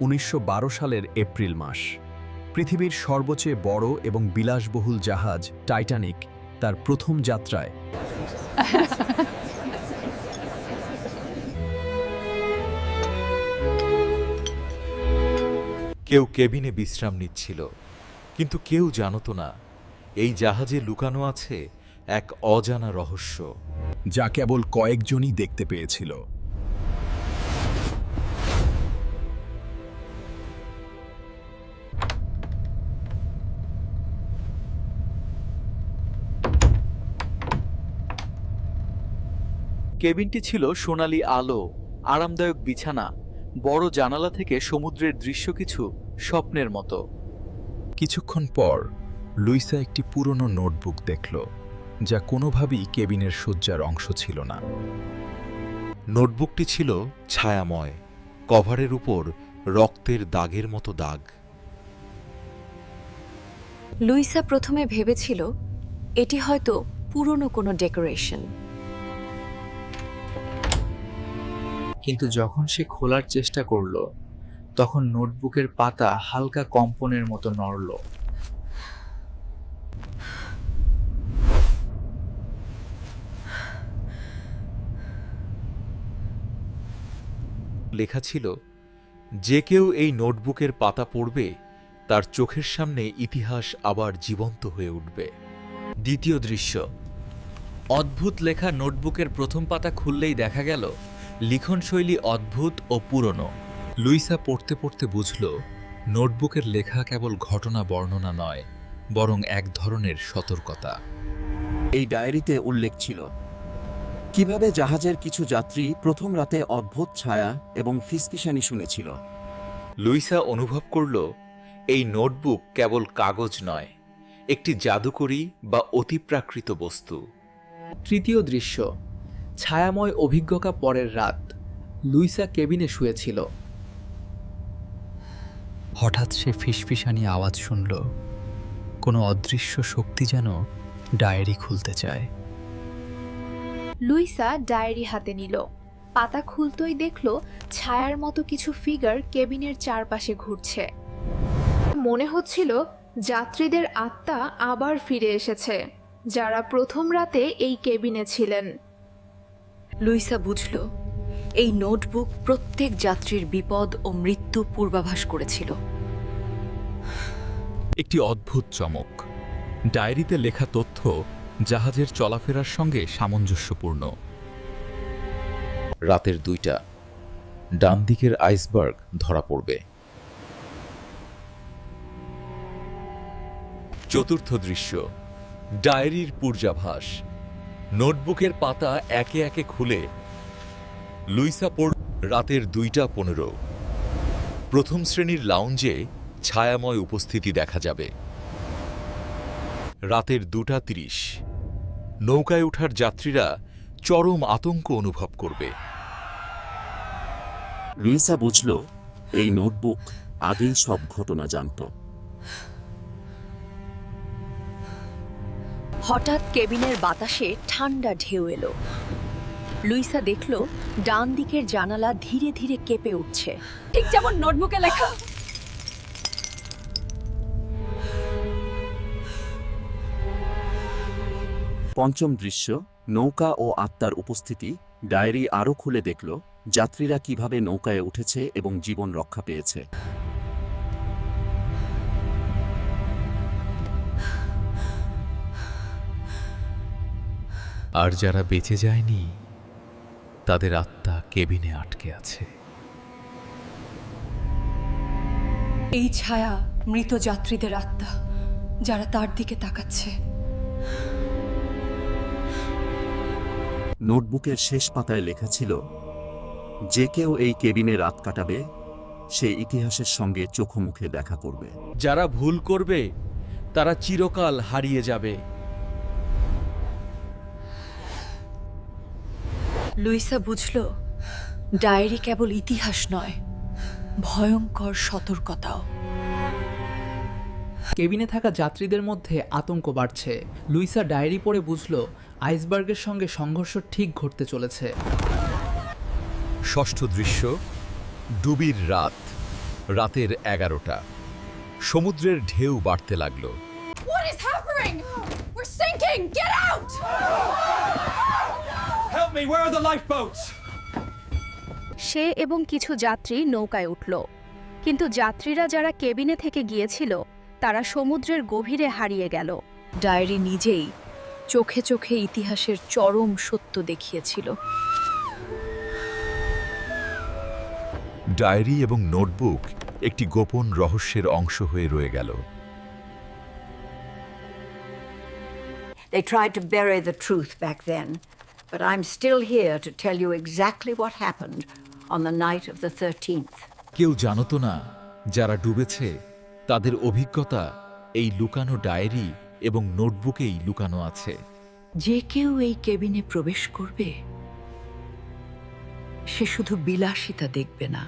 উনিশশো বারো সালের এপ্রিল মাস। পৃথিবীর সর্বচেয়ে বড় এবং বিলাসবহুল জাহাজ টাইটানিক তার প্রথম যাত্রায়। কেউ কেবিনে বিশ্রাম নিচ্ছিল কিন্তু কেউ জানত না এই জাহাজে লুকানো আছে এক অজানা রহস্য। যা কেবল কয়েকজনই দেখতে পেয়েছিল। কেবিনটি ছিল সোনালী আলো আরামদায়ক বিছানা বড় জানালা থেকে সমুদ্রের দৃশ্য কিছু স্বপ্নের মতো। কিছুক্ষণ পর লুইসা একটি পুরনো নোটবুক দেখল যা কোনোভাবেই কেবিনের শয্যার অংশ ছিল না। নোটবুকটি ছিল ছায়াময় কভারের উপর রক্তের দাগের মতো দাগ। লুইসা প্রথমে ভেবেছিল এটি হয়তো পুরনো কোনো ডেকোরেশন। কিন্তু যখন সে খোলার চেষ্টা করল, তখন নোটবুকের পাতা হালকা কম্পনের মতো নড়ল। লেখা ছিল, যে কেউ এই নোটবুকের পাতা পড়বে, তার চোখের সামনে ইতিহাস আবার জীবন্ত হয়ে উঠবে। দ্বিতীয় দৃশ্য, অদ্ভুত লেখা নোটবুকের প্রথম পাতা খুললেই দেখা গেল লিখনশৈলী অদ্ভুত ও পুরনো। লুইসা পড়তে পড়তে বুঝল নোটবুকের লেখা কেবল ঘটনা বর্ণনা নয় বরং এক ধরনের সতর্কতা। এই ডায়েরিতে উল্লেখ ছিল কীভাবে জাহাজের কিছু যাত্রী প্রথম রাতে অদ্ভুত ছায়া এবং ফিসফিসানি শুনেছিল। লুইসা অনুভব করল এই নোটবুক কেবল কাগজ নয় একটি জাদুকরী বা অতিপ্রাকৃত বস্তু। তৃতীয় দৃশ্য ছায়াময় অভিজ্ঞতা পরের রাত, লুইসা কেবিনে শুয়েছিল। হঠাৎ সে ফিসফিসানি আওয়াজ শুনল। কোনো অদৃশ্য শক্তি যেন ডায়েরি খুলতে চায়। লুইসা ডায়েরি হাতে নিল। পাতা খুলতই দেখল ছায়ার মতো কিছু ফিগার কেবিনের চারপাশে ঘুরছে। মনে হচ্ছিল যাত্রীদের আত্মা আবার ফিরে এসেছে, যারা প্রথম রাতে এই কেবিনে ছিলেন। লুইসা বুঝল এই নোটবুক প্রত্যেক যাত্রীর বিপদ ও মৃত্যু পূর্বাভাস করেছিল। একটি অদ্ভুত চমক। ডায়েরিতে লেখা তথ্য জাহাজের চলাফেরার সঙ্গে সামঞ্জস্যপূর্ণ। রাতের দুইটা ডান দিকের আইসবার্গ ধরা পড়বে। চতুর্থ দৃশ্য ডায়েরির পূর্যাভাস। নোটবুকের পাতা একে একে খুলে লুইসা পড় রাতের দুইটা পনেরো। প্রথম শ্রেণির লাউঞ্জে ছায়াময় উপস্থিতি দেখা যাবে। রাতের দুটা তিরিশ। নৌকায় ওঠার যাত্রীরা চরম আতঙ্ক অনুভব করবে। লুইসা বুঝল, এই নোটবুক আগেই সব ঘটনা জানত। হঠাৎ কেবিনের বাতাসে ঠান্ডা ঢেউ এলো। লুইসা দেখল, ডান দিকের জানালা ধীরে ধীরে কেঁপে উঠছে। ঠিক যেমন নোটবুকে লেখা। পঞ্চম দৃশ্য, নৌকা ও আত্মার উপস্থিতি, ডায়েরি আরও খুলে দেখল, যাত্রীরা কীভাবে নৌকায় উঠেছে এবং জীবন রক্ষা পেয়েছে। আর যারা বেঁচে যায়নি তাদের আত্মা কেবিনে আটকে আছে। এই ছায়া মৃত যাত্রীদের আত্মা যারা তার দিকে তাকাচ্ছে। নোটবুকের শেষ পাতায় লেখা ছিল যে কেউ এই কেবিনে রাত কাটাবে সে ইতিহাসের সঙ্গে চোখোমুখে দেখা করবে। যারা ভুল করবে তারা চিরকাল হারিয়ে যাবে। লুইসা বুঝল ডায়েরি কেবল ইতিহাস নয় ভয়ঙ্কর সতর্কতাও কেবিনে থাকা যাত্রীদের মধ্যে আতঙ্ক বাড়ছে লুইসা ডায়েরি পড়ে বুঝল আইসবার্গের সঙ্গে সংঘর্ষ ঠিক ঘটতে চলেছে ষষ্ঠ দৃশ্য ডুবির রাত রাতের এগারোটা সমুদ্রের ঢেউ বাড়তে লাগল What is happening? We're sinking! Get out! সে এবং কিছু যাত্রী নৌকায় উঠল। কিন্তু যাত্রীরা যারা কেবিনে থেকে গিয়েছিল তারা সমুদ্রের গভীরে হারিয়ে গেল। ডায়েরি নিজেই চোখে চোখে ইতিহাসের চরম সত্য দেখিয়েছিল। ডায়েরি এবং নোটবুক একটি গোপন রহস্যের অংশ হয়ে রয়ে গেল। They tried to bury the truth back then, but I'm still here to tell you exactly what happened on the night of the 13th. কেউ জানতো না যারা ডুবেছে তাদের অভিজ্ঞতা এই লুকানো ডায়েরি এবং নোটবুকেই লুকানো আছে যে কেউ এই কেবিনে প্রবেশ করবে সে শুধু বিলাসিতা দেখবে না